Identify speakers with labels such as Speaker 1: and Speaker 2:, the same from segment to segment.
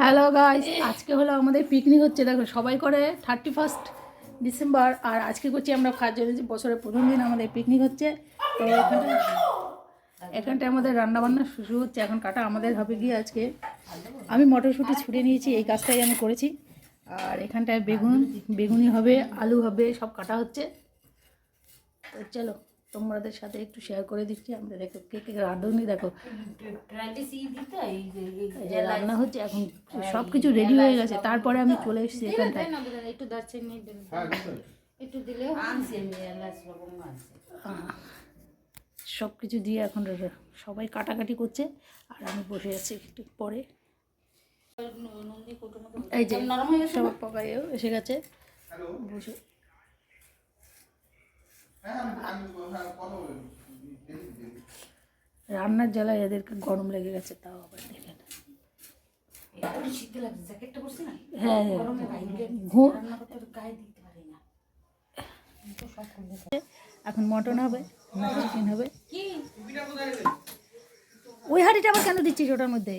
Speaker 1: Hello guys আজকে হলো আমাদের পিকনিক হচ্ছে। দেখো, সবাই করে থার্টি ফার্স্ট ডিসেম্বর আর আজকে করছি আমরা ফার্স্ট জানুয়ারি বছরের প্রথম দিন আমাদের পিকনিক হচ্ছে। তো এখানটা এখানটায় আমাদের রান্নাবান্না শুরু হচ্ছে। এখন কাটা আমাদের হবে গিয়ে আজকে। আমি মটরশুঁটি ছুটে নিয়েছি, এই কাজটাই আমি করেছি। আর এখানটায় বেগুন, বেগুনি হবে, আলু হবে, সব কাটা হচ্ছে। তো চলো। তোমাদের সাথে একটু শেয়ার করে দিচ্ছি। আমরা দেখো কে কে রাঁধুনি দেখো। যে রান্না হচ্ছে এখন সব কিছু রেডি হয়ে গেছে। তারপরে আমি চলে এসেছি এখানটায়।
Speaker 2: একটু দিন একটু দিলে
Speaker 1: সব কিছু দিয়ে এখন সবাই কাটাকাটি করছে। আর আমি বসে আছি একটু পরে। এই যে সব পাকাইও এসে গেছে। বসে। রান্নার জ্বালায় এদেরকে গরম লেগে গেছে তাও আবার দেখেন। হ্যাঁ হ্যাঁ। এখন মটন হবে চিকেন হবে। ওই হাঁড়িটা আবার কেন দিচ্ছিস ওটার মধ্যে?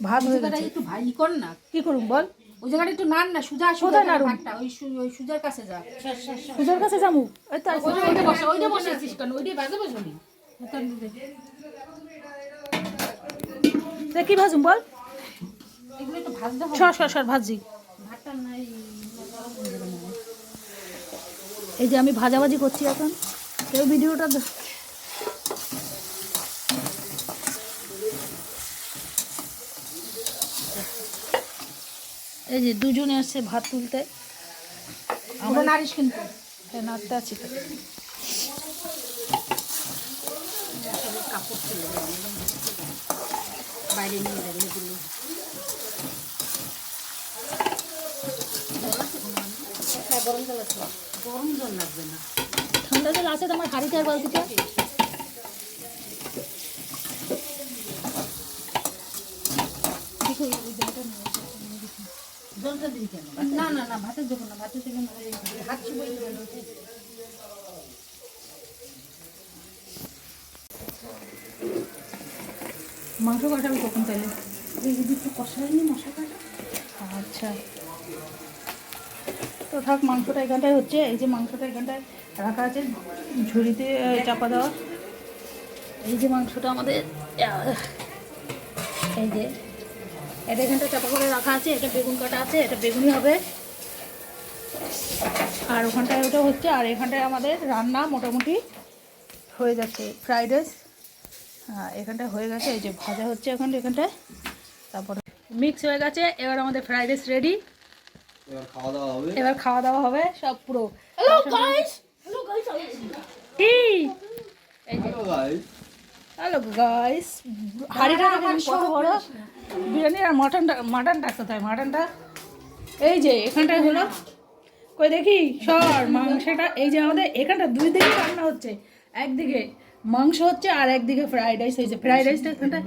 Speaker 1: ভাত হয়ে গেছে।
Speaker 2: একটু ভাই কর না।
Speaker 1: কি করুন বল?
Speaker 2: ওই জায়গাটা একটু নান না সুজা সুজা? ভাতটা ওই ওই সুজার কাছে যা।
Speaker 1: পূজার কাছে যাব ওই তো।
Speaker 2: ওইটা বসে ওইটা বসে আছিস কেন? বাজে
Speaker 1: তা কি ভাজুম বল?
Speaker 2: এগুলো একটু ভাজতে হবে।
Speaker 1: সর সর সর ভাজি।
Speaker 2: ভাতটা নাই
Speaker 1: এই যে আমি ভাজাভাজি করছি এখন। কেউ ভিডিওটা এই যে দুজনে আসছে ভাত তুলতে।
Speaker 2: আমরা নারিশ কিন্তু।
Speaker 1: নাড়তে আছি তো।
Speaker 2: বাইরে নিয়ে যাবে এগুলো। হ্যাঁ গরম জল আছে। গরম জল লাগবে না।
Speaker 1: ঠান্ডা জল আছে তোমার হাঁড়িতে আর দেখো ওই জলটা
Speaker 2: জলটা দিই কেন? না না না ভাতের দেবো না হাত
Speaker 1: মাংস কাটাবে কখন তাহলে?
Speaker 2: এই একটু কষায়নি মশলা কাটা।
Speaker 1: আচ্ছা। তো থাক মাংসটা এখানটায় হচ্ছে। এই যে মাংসটা এখানটায় রাখা আছে ঝুড়িতে চাপা দেওয়া। এই যে মাংসটা আমাদের এই যে এটা এখানটা চাপা করে রাখা আছে এটা বেগুন কাটা আছে এটা বেগুনি হবে। আর ওখানটায় ওটা হচ্ছে আর এখানটায় আমাদের রান্না মোটামুটি হয়ে যাচ্ছে ফ্রাইড রাইস হ্যাঁ এখানটায় হয়ে গেছে এই যে ভাজা হচ্ছে এখন এখানটায়। তারপরে মিক্স হয়ে গেছে এবার আমাদের ফ্রাইড রাইস রেডি
Speaker 3: এবার খাওয়া দাওয়া হবে।
Speaker 1: সব পুরো।
Speaker 2: হ্যালো গাইস হ্যালো গাইস
Speaker 1: কি? এই যে
Speaker 3: হ্যালো গাইস
Speaker 1: হ্যালো গাইস হাড়িটা কত বড়। বিরিয়ানি আর মাটনটা মাটনটা কোথায় মাটনটা। এই যে এখানটায় হলো। কই দেখি সর মাংসটা। এই যে আমাদের এখানটা দুই দিকে রান্না হচ্ছে। একদিকে মাংস হচ্ছে আর একদিকে ফ্রাইড রাইস হয়েছে ফ্রাইড রাইসটা এখানটায়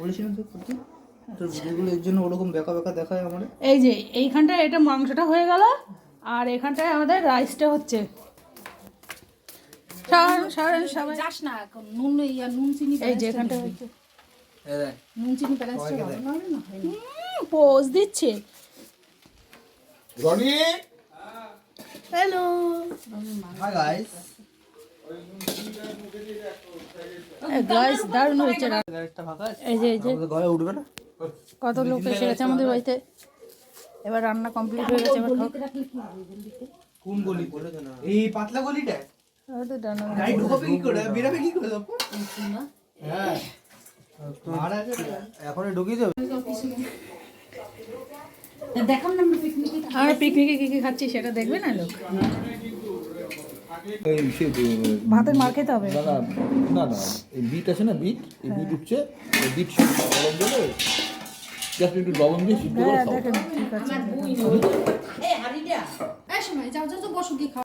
Speaker 3: বলেছিলাম তো এর জন্য ওরকম বেকা বেকা দেখায় আমার
Speaker 1: এই যে এইখানটায় এটা মাংসটা হয়ে গেল। আর এখানটায় আমাদের রাইসটা হচ্ছে। সরেন সবাই।
Speaker 2: যাস না নুন ইয়া নুন চিনি
Speaker 1: এই যে এখানটা হচ্ছে।
Speaker 2: নুন চিনি প্যাকেজটা ভালো হবে না?
Speaker 1: পোজ দিচ্ছে।
Speaker 3: Rony?
Speaker 1: Hello.
Speaker 3: Hi guys
Speaker 1: guys দারুণ হয়েছে রান্না।
Speaker 3: গাড়িটা ফাঁকা আছে?
Speaker 1: এই যে এই যে।
Speaker 3: ঘরে উঠবে না?
Speaker 1: কত লোক এসে গেছে আমাদের বাড়িতে। এবার রান্না কমপ্লিট হয়ে গেছে এবার?
Speaker 3: কোন গলি? এই পাতলা গলিটা? গাড়ি ঢুকাবে কি করে? বেরাবে কি করে হ্যাঁ আর আছে এখনই ঢুকিয়ে দেবে?
Speaker 2: দেখাম না আমরা পিকনিকে
Speaker 1: আমরা পিকনিকে কি কি খাচ্ছি সেটা দেখবে না লোক? ভাতের মার খেতে হবে।
Speaker 4: না না না না বিট আছে না বিট এই বিট উঠছে বিট জাস্ট একটু লবণ দিয়ে সিদ্ধ করে
Speaker 1: হ্যাঁ
Speaker 4: খাও।
Speaker 1: দেখেন ঠিক আছে।
Speaker 2: এই হাড়িটা। এই সময় যাও যাও যাও বসো গিয়ে খাও।